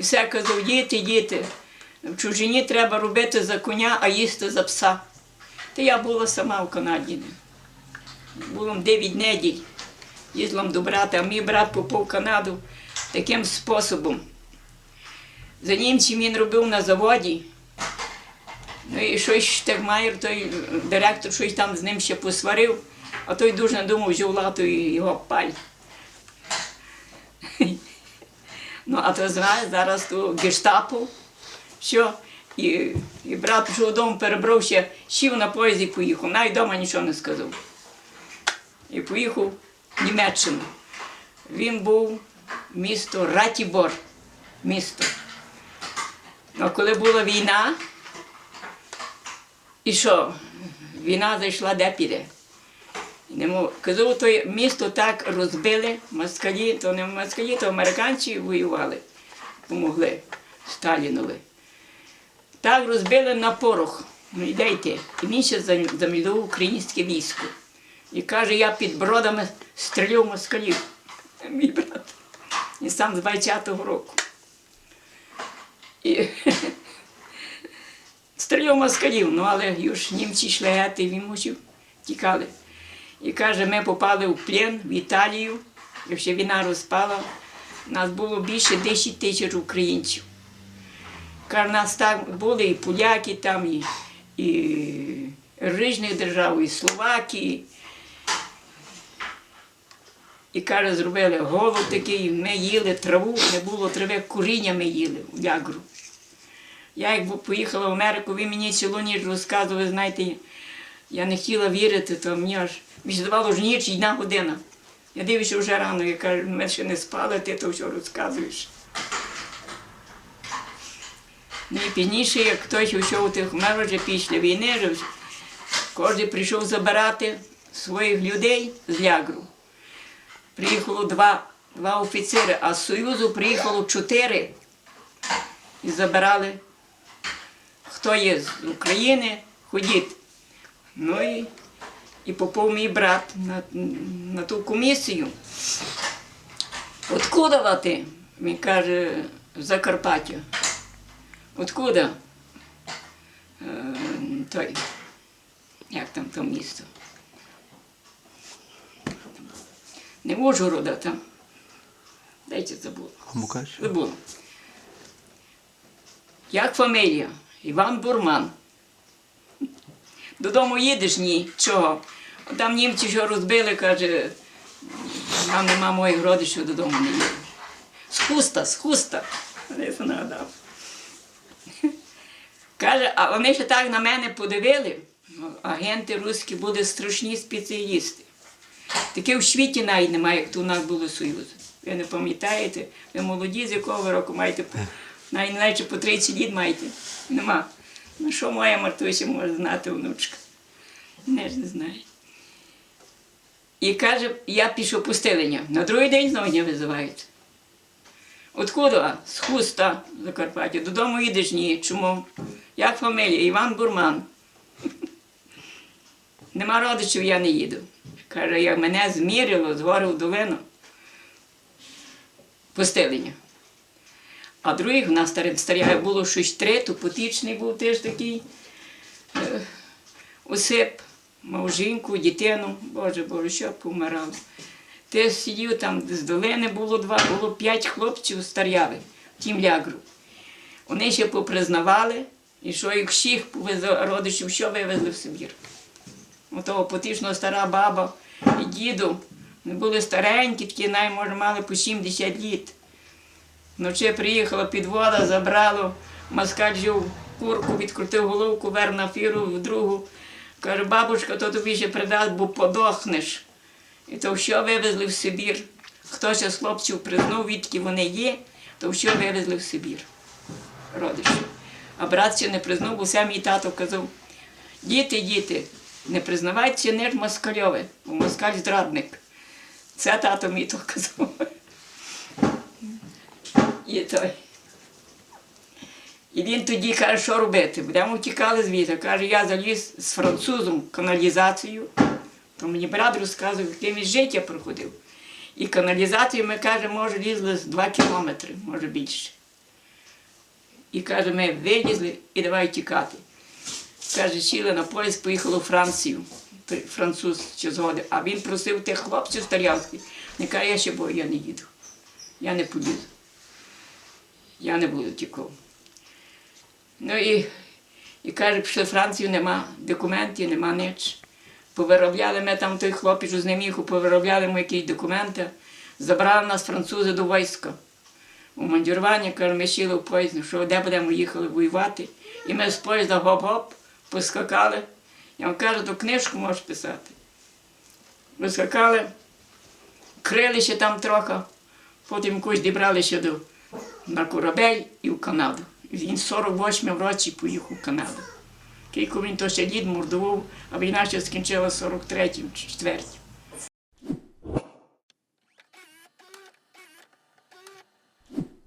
І все казав, діти, діти, в чужині треба робити за коня, а їсти за пса. Та я була сама в Канаді. Було 9 неділь. Їздила до брата, а мій брат попав в Канаду таким способом. За німцем він робив на заводі. Ну і щось Штегмаєр, той директор, щось там з ним ще посварив, а той дуже надумав жовлату і його паль. Ну, а то знаєш, зараз то гештапо, що, і, і брат пішов додому, перебрав ще, сів на поїзд і поїхав. Навіть вдома нічого не сказав. І поїхав в Німеччину. Він був місто Ратібор, місто. Ну, а коли була війна, і що? Війна зайшла де піде. І не мов- Казав, то місто так розбили, москалі, то не москалі, то американці воювали, помогли Сталінові. Так розбили на порох. Ну йдете. І він ще зам- замілив українське військо. І каже, я під бродами стрілю москалів. Мій брат. І сам з 20-го року. І стріляв москалів, ну але ж німці йшли гети, він мусив тікали. І каже, ми попали в плен в Італію, як ще війна розпала, нас було більше 10 тисяч українців. Каже, нас так були і поляки там, і, і різних держав, і Словакії. І каже, зробили голод такий, ми їли траву, не було трави, куріння ми їли в лягру. Я як поїхала в Америку, він мені цілу ніч розказував, знаєте, я не хотіла вірити, то мені аж мені здавалося, ж ніч одна година. Я дивлюся вже рано, я кажу, ми ще не спали, ти то що розказуєш. Ну і пізніше, як хтось йшов тих мер вже після війни, вже кожен прийшов забирати своїх людей з лягру. Приїхало два, два офіцери, а з Союзу приїхало чотири і забирали, хто є з України, ходіть. Ну і, і попав мій брат на, на ту комісію. Откуда ти? Він каже, з Закарпаття. Откуда? Е, той, як там то місто? Не Ужгорода там. Дайте забула. Мукачево? Забула. Як фамілія? Іван Бурман. Додому їдеш? Ні. Чого? Там німці що розбили, каже, там нема моїх родичів додому не їду. З хуста, з хуста. Нагадав. Каже, а вони ще так на мене подивили. Агенти руські були страшні спеціалісти. Таке в світі навіть немає, як то у нас було Союз. Ви не пам'ятаєте? Ви молоді, з якого року маєте? Навіть наче по 30 літ маєте. Нема. Ну що моя Мартуся може знати внучка? Не ж не знає. І каже, я пішов пустелення. На другий день знову мене визивають. Откуда? З хуста Закарпаття. Додому їдеш? Ні. Чому? Як фамілія? Іван Бурман. Нема родичів, я не їду. Каже, як мене змірило з гори в долину. Постелення. А других в нас старя було щось три, потічний був теж такий е, осип, мав жінку, дитину, Боже, Боже, що помирало. Ти сидів там з долини було два, було п'ять хлопців старявих, тім лягру. Вони ще попризнавали, і що їх всіх повезли- родичів, що вивезли в Сибір. Отого потішного стара баба і діду. Вони були старенькі, такі, най, може, мали по 70 літ. Вночі приїхала підвода, забрало, москаль жив курку, відкрутив головку, вер на фіру в другу. Каже, бабушка, то тобі ще придасть, бо подохнеш. І то що вивезли в Сибір. Хто ще з хлопців признав, відки вони є, то що вивезли в Сибір. Родичі. А брат ще не признав, бо сам мій тато казав, діти, діти, не признавайте ж москальове, бо москаль зрадник. Це тато мій то казав. І той. І він тоді каже, що робити. Будемо втікали звідти. Каже, я заліз з французом каналізацію. То мені брат розказував, як він життя проходив. І каналізацію ми, каже, може, лізли з 2 кілометри, може більше. І каже, ми вилізли і давай тікати. Каже, сіли на поїзд, поїхали у Францію. Француз ще згодив. А він просив тих хлопців старянських. Не каже, я ще бою, я не їду. Я не полізу. Я не буду тікав. Ну і, і каже, пішли Францію, нема документів, нема ніч. Повиробляли ми там той хлопець з Неміху, повиробляли ми якісь документи. Забрали нас французи до війська. У мандіруванні, каже, ми сіли в поїзд, ну що де будемо їхали воювати. І ми з поїзда гоп-гоп поскакали. Я вам кажу, то книжку можеш писати. Поскакали, крили ще там трохи, потім якось дібрали до, на корабель і в Канаду. Він в 48 році поїхав в Канаду. Кілько він то ще дід мордував, а війна ще скінчила в 43-му чи 4